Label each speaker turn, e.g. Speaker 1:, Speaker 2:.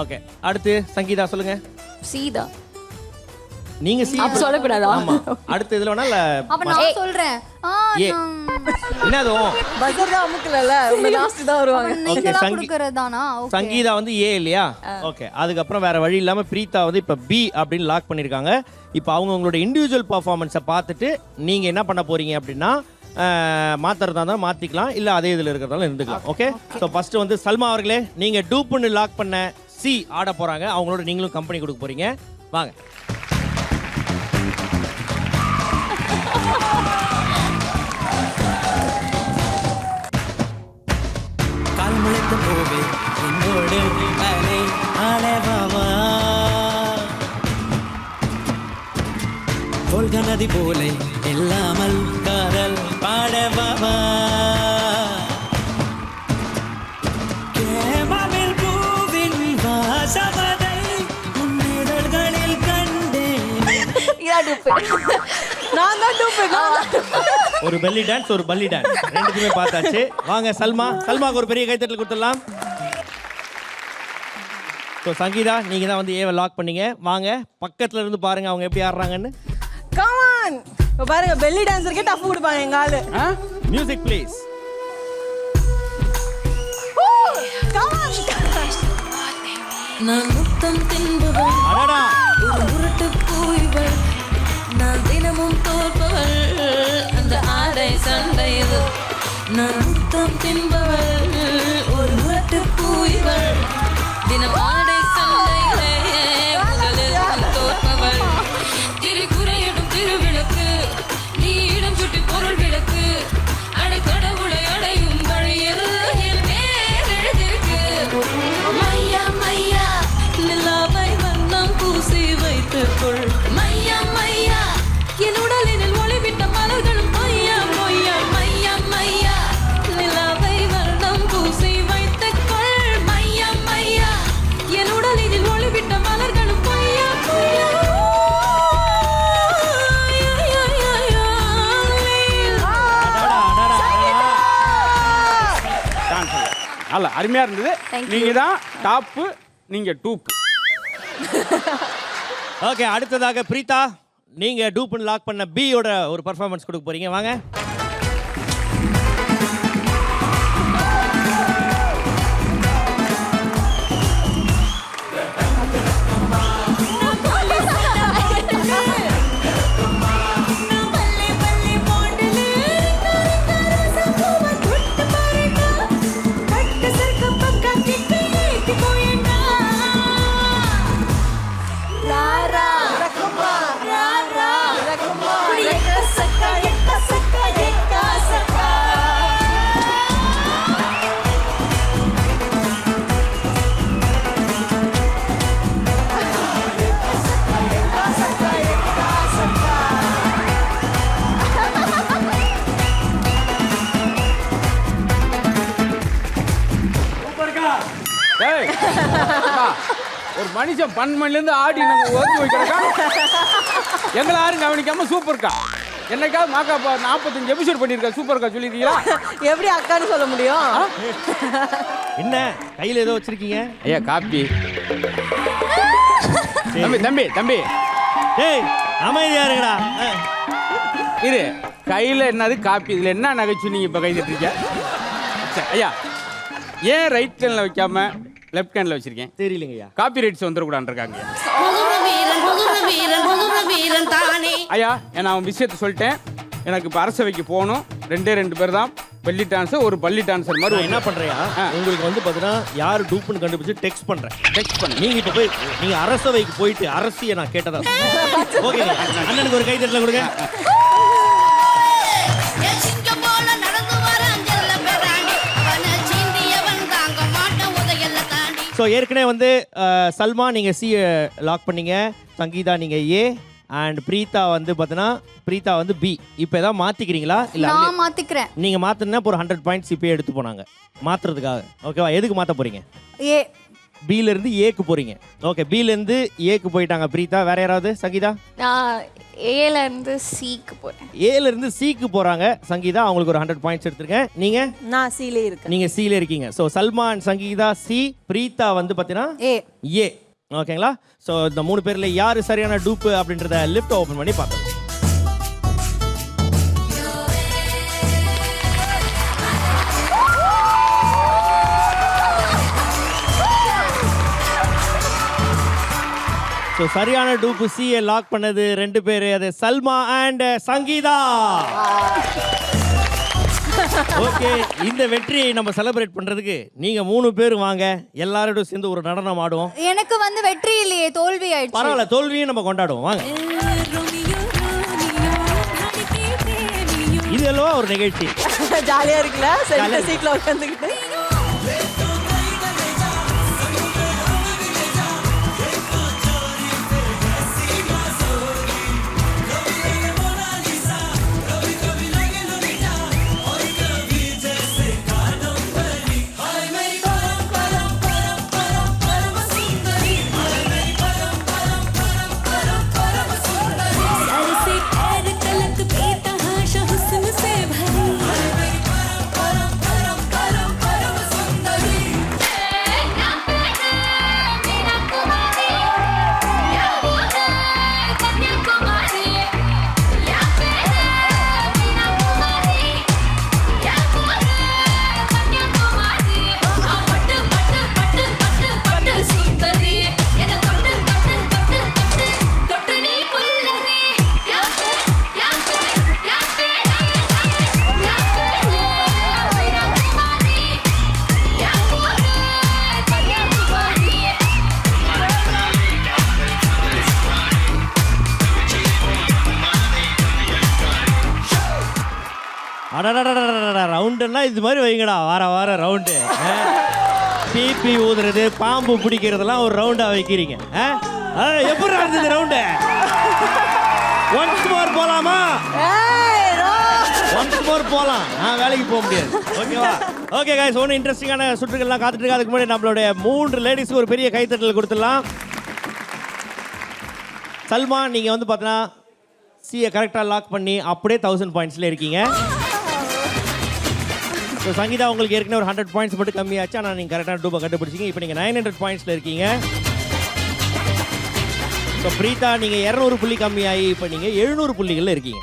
Speaker 1: Okay. அடுத்து சங்கீதா சொல்லுங்க.
Speaker 2: சீதா.
Speaker 1: நீங்க சி
Speaker 2: அப்ப சொல்லக்கூடாதா?
Speaker 1: ஆமா. அடுத்து இதுல வேணா இல்ல
Speaker 3: அப்ப நான் சொல்றேன். ஆ,
Speaker 2: தான் அமுக்கலல்ல? உங்க லாஸ்ட் தான் வருவாங்க.
Speaker 3: ஓகே
Speaker 1: சங்கீதா வந்து ஏ இல்லையா? ஓகே அதுக்கப்புறம் வேற வழி இல்லாம பிரீதா வந்து இப்ப பி அப்படின்னு லாக் பண்ணிருக்காங்க. இப்போ அவங்க உங்களோட இண்டிவிஜுவல் பர்ஃபார்மன்ஸை பார்த்துட்டு நீங்க என்ன பண்ண போறீங்க அப்படின்னா மாத்துறதா இருந்தால் மாத்திக்கலாம் இல்ல அதே இதுல இருக்கிறதாலும் இருந்துக்கலாம். ஓகே ஸோ ஃபர்ஸ்ட் வந்து சல்மா அவர்களே நீங்க டூப்புன்னு லாக் பண்ண சி ஆட போறாங்க. அவங்களோட நீங்களும் கம்பெனி கொடுக்க போகிறீங்க வாங்க.
Speaker 4: கால் நதி போலே எல்லாமல் காதல் பாடவாவா
Speaker 2: டூப்பு. நான் தான் டூப்பு நான்
Speaker 1: ஒரு பெல்லி டான்ஸ் ஒரு பல்லி டான்ஸ் ரெண்டுக்குமே பார்த்தாச்சு. வாங்க சல்மா. சல்மாக்கு ஒரு பெரிய கைத்தட்டல் கொடுத்துடலாம். ஸோ சங்கீதா நீங்க தான் வந்து ஏவை லாக் பண்ணீங்க. வாங்க பக்கத்துல இருந்து பாருங்க அவங்க எப்படி ஆடுறாங்கன்னு.
Speaker 2: கமான் இப்போ பாருங்க பெல்லி டான்ஸருக்கே டஃப் கொடுப்பாங்க எங்க ஆளு.
Speaker 1: மியூசிக் ப்ளீஸ்
Speaker 5: நான் முத்தம் தின்பவள் நான் முத்தம் தின்பவள் ஒரு முரட்டு பூய்வள் தினம்
Speaker 6: நல்ல அருமையா இருந்தது. நீங்க தான் டாப்பு நீங்க டூப்
Speaker 1: ஓகே அடுத்ததாக பிரீதா நீங்க டூப்புன்னு லாக் பண்ண பியோட ஒரு பர்ஃபார்மன்ஸ் கொடுக்க போறீங்க. வாங்க.
Speaker 6: ஏய் ஒரு மனுஷன் பன்னெண்டு மணிலேருந்து ஆடி நாங்கள் ஒதுக்கி வைக்கிறக்கா? எங்களை யாரும் கவனிக்காம சூப்பர்க்கா. என்னைக்காவது மாக்கா நாற்பத்தஞ்சு எபிசோட் பண்ணியிருக்கா சூப்பர்க்கா சொல்லியிருக்கீங்களா?
Speaker 2: எப்படி அக்கான்னு சொல்ல முடியும்?
Speaker 1: என்ன? கையில ஏதோ வச்சிருக்கீங்க?
Speaker 6: ஐயா காப்பி. தம்பி தம்பி தம்பி.
Speaker 1: டேய் அமைதியா இருங்கடா. அஹ்.
Speaker 6: இரு கையில் என்னது காப்பி? இதில் என்ன நகைச்சு நீங்கள் இப்போ கை தட்டுறீங்க சரி, ஐயா ஏன் ரைட் ஹேண்டில் வைக்காம லெஃப்ட் ஹேண்டில் வச்சிருக்கேன்.
Speaker 1: தெரியலங்கய்யா.
Speaker 6: காப்பி ரைட்ஸ்
Speaker 5: வீரன் தானே.
Speaker 6: ஐயா நான் அவன் விஷயத்த சொல்லிட்டேன். எனக்கு இப்போ அரசவைக்கு போகணும். ரெண்டே ரெண்டு பேர் தான். பள்ளி டான்ஸர் ஒரு பள்ளி டான்ஸர் மாதிரி
Speaker 1: என்ன பண்றேன்
Speaker 6: ஆ.
Speaker 1: உங்களுக்கு வந்து பாத்தீங்கன்னா யார் டூப்புன்னு கண்டுபிடிச்சு டெக்ஸ்ட் பண்றேன்.
Speaker 6: டெக்ஸ்ட் பண்ணு.
Speaker 1: நீங்க இப்ப போய் நீங்க அரசவைக்கு போயிட்டு அரசியை நான் கேட்டதா ஓகே அண்ணனுக்கு ஒரு கை தட்டல கொடுங்க. ஸோ ஏற்கனவே வந்து சல்மா நீங்க சி லாக் பண்ணீங்க. சங்கீதா நீங்க ஏ அண்ட் பிரீதா வந்து பார்த்தீங்கன்னா பிரீதா வந்து பி இப்போ ஏதாவது மாத்திக்கிறீங்களா? இல்ல
Speaker 3: நான் மாத்திக்கிறேன்.
Speaker 1: நீங்க மாத்தினா இப்போ ஒரு ஹண்ட்ரட் பாயிண்ட்ஸ் இப்பயே எடுத்து போனாங்க. மாத்துறதுக்காக. ஓகேவா எதுக்கு மாத்த போறீங்க?
Speaker 3: ஏ.
Speaker 1: பில இருந்து ஏக்கு போறீங்க. ஓகே பில இருந்து ஏக்கு போயிட்டாங்க பிரீதா வேற யாராவது? சங்கீதா?
Speaker 3: நான் ஏல இருந்து சிக்கு போறேன்.
Speaker 1: ஏல இருந்து சிக்கு போறாங்க. சங்கீதா அவங்களுக்கு ஒரு ஹண்ட்ரட் பாயிண்ட்ஸ் எடுத்திருக்கேன். நீங்க?
Speaker 5: நான் சீலே இருக்கேன்.
Speaker 1: நீங்க சில இருக்கீங்க. ஸோ சல்மான் சங்கீதா சி பிரீதா வந்து பார்த்தீங்கன்னா
Speaker 5: ஏ.
Speaker 1: ஏ. ஓகேங்களா ஸோ இந்த மூணு பேர்ல யாரு சரியான டூப்பு அப்படின்றத லிஃப்ட் ஓபன் பண்ணி பார்த்தோம் ஸோ சரியான டூப்பு சியை லாக் பண்ணது ரெண்டு பேர். அது சல்மா அண்ட் சங்கீதா. ஓகே இந்த வெற்றியை நம்ம செலிப்ரேட் பண்றதுக்கு நீங்க மூணு பேர் வாங்க. எல்லாரோட சேர்ந்து ஒரு நடனம் ஆடுவோம்.
Speaker 3: எனக்கு வந்து வெற்றி இல்லையே தோல்வி ஆயிடுச்சு.
Speaker 1: பரவாயில்ல தோல்வியும் நம்ம கொண்டாடுவோம். வாங்க. இது அல்லவா ஒரு நிகழ்ச்சி.
Speaker 5: ஜாலியா இருக்குல்ல. சீட்ல உட்காந்துக்கிட்டு
Speaker 1: ரவுண்டுன்னா இது மாதிரி வைங்கடா வார வாரம் ரவுண்டு பிபி ஊதுறது பாம்பு பிடிக்கிறதெல்லாம் ஒரு ரவுண்டாக வைக்கிறீங்க எப்படி இருந்தது ரவுண்டு ஒன்ஸ் மோர் போலாமா ஒன்ஸ் மோர் போலாம் நான் வேலைக்கு போக முடியாது ஓகேவா ஓகே guys ஒன்று இன்ட்ரெஸ்டிங்கான சுற்றுகள்லாம் காத்துட்டு இருக்கு அதுக்கு முன்னாடி நம்மளுடைய மூன்று லேடிஸ்க்கு ஒரு பெரிய கைத்தட்டல் கொடுத்துடலாம் சல்மான் நீங்கள் வந்து பார்த்தீங்கன்னா சியை கரெக்டாக லாக் பண்ணி அப்படியே தௌசண்ட் பாயிண்ட்ஸில் இருக்கீங்க ஸோ சங்கீதா உங்களுக்கு ஏற்கனவே ஒரு ஹண்ட்ரட் பாயிண்ட்ஸ் மட்டும் கம்மியாச்சு. ஆனால் நீங்கள் கரெக்டான டூபை கண்டுபிடிச்சிங்க. இப்போ நீங்கள் நைன் ஹண்ட்ரட் பாயிண்ட்ஸில் இருக்கீங்க. ஸோ பிரீதா நீங்கள் இரநூறு புள்ளி கம்மியாகி இப்போ நீங்கள் எழுநூறு புள்ளிகளில் இருக்கீங்க.